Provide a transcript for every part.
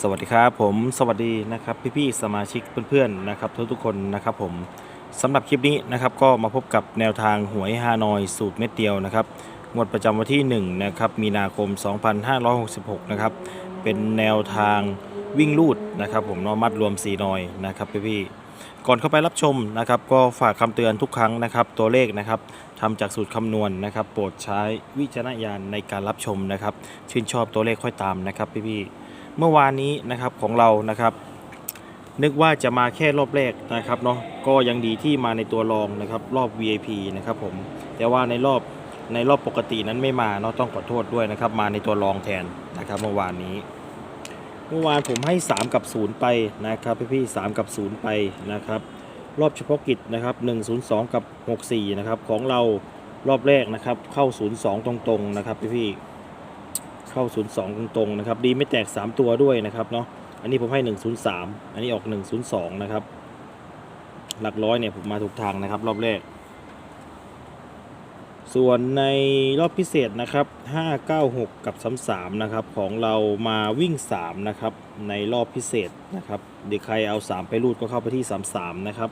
สวัสดีครับผมสวัสดีนะครับพี่ๆสมาชิกเพื่อนๆนะครับทุกๆคนนะครับผมสำหรับคลิปนี้นะครับก็มาพบกับแนวทางหวยฮานอยสูตรเม็ดเดียวนะครับงวดประจำวันที่1นะครับมีนาคม 2566นะครับเป็นแนวทางวิ่งลูดนะครับผมนาะมัดรวม4นอยนะครับพี่ๆก่อนเข้าไปรับชมนะครับก็ฝากคำเตือนทุกครั้งนะครับตัวเลขนะครับทำจากสูตรคำนวณนะครับ โปรดใช้วิจารณญาณในการรับชมนะครับ ชื่นชอบตัวเลขค่อยตามนะครับพี่ๆ เมื่อวานนี้นะครับของเรานะครับ นึกว่าจะมาแค่รอบแรกนะครับเนาะก็ยังดีที่มาในตัวรองนะครับรอบ VIP นะครับผมแต่ว่าในรอบในรอบปกตินั้นไม่มาเนาะต้องขอโทษด้วยนะครับ มาในตัวรองแทนนะครับ เมื่อวานนี้ เมื่อวานผมให้ 3 กับ 0 ไปนะครับพี่ๆ3กับ 0 ไปนะครับ รอบเฉพาะกิจนะครับ 102 กับ 64 นะครับของเรารอบแรกนะครับเข้า 02 ตรงๆนะครับพี่ๆ เข้า 02 ตรงๆนะครับ ดีไม่แตก 3 ตัวด้วยนะครับเนาะ อันนี้ผมให้ 103 อันนี้ออก 102 นะครับ หลักร้อยเนี่ยผมมาถูกทางนะครับ รอบแรก ส่วนในรอบพิเศษนะครับ 596 กับ 33 นะครับ ของเรามาวิ่ง 3 นะครับ ในรอบพิเศษนะครับ เด็กใครเอา 3 ไปรูดก็เข้าไปที่ 33 นะครับ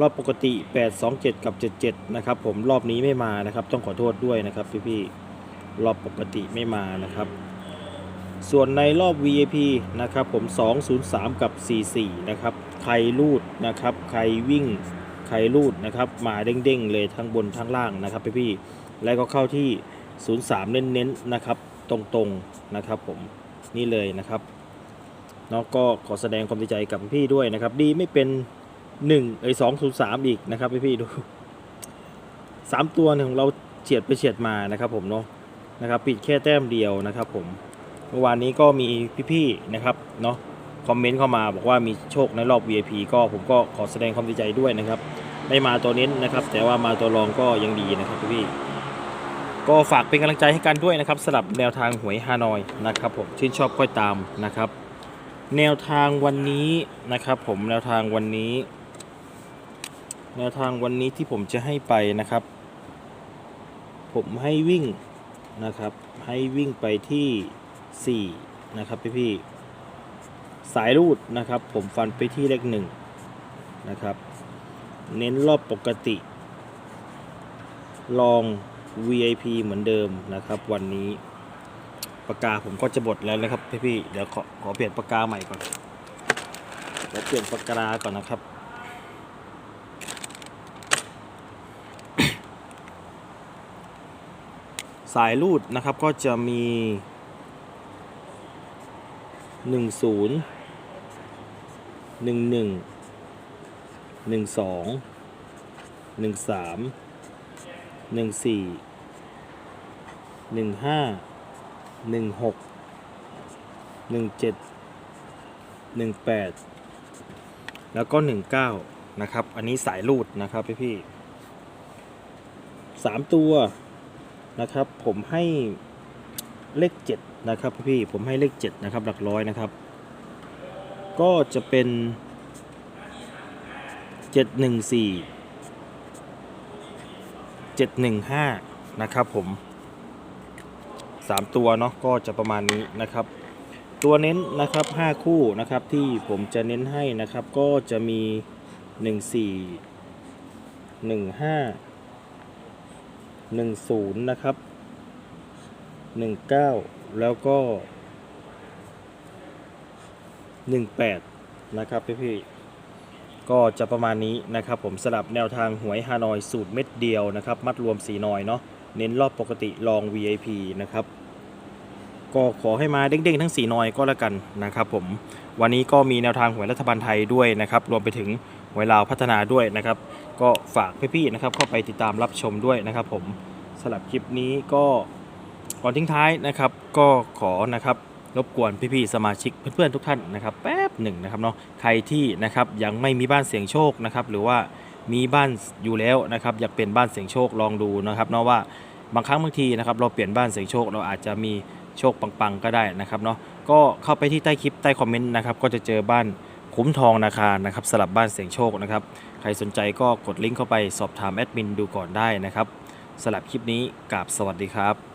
รอบปกติ 827 กับ 77 นะครับ ผมรอบนี้ไม่มานะครับ ต้องขอโทษด้วยนะครับพี่ๆ รอบปกติไม่มานะครับ ส่วนในรอบ VIP นะครับผม 203 กับ 44 นะครับ ใครรูดนะครับ ใครวิ่ง ใครรูดนะครับ มาเด้งๆ เลยทั้งบนทั้งล่างนะครับพี่ๆแล้วก็เข้าที่ 03 เน้นๆ นะครับ ตรงๆ นะครับผม นี่เลยนะครับเนาะก็ขอแสดงความดีใจกับพี่ด้วยนะครับ ดีไม่เป็น1เอ้ย203อีกนะครับพี่ๆดู3ตัวของเราเฉียดไปเฉียดมานะครับผมเนาะ นะครับปิดแค่แต้มเดียวนะครับผมเมื่อวานนี้ก็มีพี่ๆนะครับเนาะคอมเมนต์เข้ามาบอกว่ามีโชคในรอบ VIP ก็ผมก็ขอแสดงความดีใจด้วยนะครับไม่มาตัวเน้นนะครับ แต่ว่ามาตัวรองก็ยังดีนะครับพี่ก็ฝากเป็นกำลังใจให้กันด้วยนะครับสลับแนวทางหวยฮานอยนะครับผมชื่นชอบค่อยตามนะครับ แนวทางวันนี้นะครับ ผมแนวทางวันนี้ แนวทางวันนี้ที่ผมจะให้ไปนะครับ ผมให้วิ่ง นะครับ ให้วิ่งไปที่ 4 นะครับพี่พี่สายรูดนะครับ ผมฟันไปที่เลขหนึ่งนะครับ เน้นรอบปกติ ลอง VIP เหมือนเดิมนะครับ วันนี้ปากกาผมก็จะบดแล้วนะครับพี่พี่เดี๋ยวขอขอเปลี่ยนปากกาใหม่ก่อนเดี๋ยวเปลี่ยนปากกาก่อนนะครับ สายรูดนะครับก็จะมี 1 0 1 1 1 2 1 3 1 4 1 5 1 6 1 7 1 8 แล้วก็ 19 นะครับ อันนี้สายรูดนะครับพี่พี่ๆสามตัว นะครับ ผมให้เลข7นะครับพี่ผมให้เลข7นะครับหลักร้อยนะครับ ก็จะเป็น 714 715นะครับผม 3 ตัวเนาะก็จะประมาณนี้นะครับ ตัวเน้นนะครับ 5 คู่นะครับที่ผมจะเน้นให้นะครับก็จะมี 14 15 10 นะครับ 19 แล้วก็ 18 นะครับพี่พี่ๆก็จะประมาณนี้นะครับ ผมสลับแนวทางหวยฮานอยสูตรเม็ดเดียวนะครับ มัดรวมสีนอยเนาะเน้นรอบปกติลอง VIP นะครับ ก็ขอให้มาเด้งๆ ทั้งสีนอยก็แล้วกันนะครับผมวันนี้ก็มีแนวทางหวยรัฐบาลไทยด้วยนะครับ รวมไปถึงหวยลาวพัฒนาด้วยนะครับ ก็ฝากพี่ๆนะครับเข้าไปติดตามรับชมด้วยนะครับผมสำหรับคลิปนี้ก็ก่อนทิ้งท้ายนะครับ ก็ขอนะครับรบกวนพี่ๆสมาชิกเพื่อนๆทุกท่านนะครับแป๊บหนึ่งนะครับเนาะใครที่นะครับยังไม่มีบ้านเสียงโชคนะครับหรือว่ามีบ้านอยู่แล้วนะครับอยากเปลี่ยนบ้านเสียงโชคลองดูนะครับเนาะว่าบางครั้งบางทีนะครับเราเปลี่ยนบ้านเสียงโชคเราอาจจะมีโชคปังๆก็ได้นะครับเนาะก็เข้าไปที่ใต้คลิปใต้คอมเมนต์นะครับก็จะเจอบ้าน คุ้มทองนาคานะครับสลับบ้านเสียงโชคนะครับ ใครสนใจก็กดลิงก์เข้าไปสอบถามแอดมินดูก่อนได้นะครับสลับคลิปนี้กราบสวัสดีครับ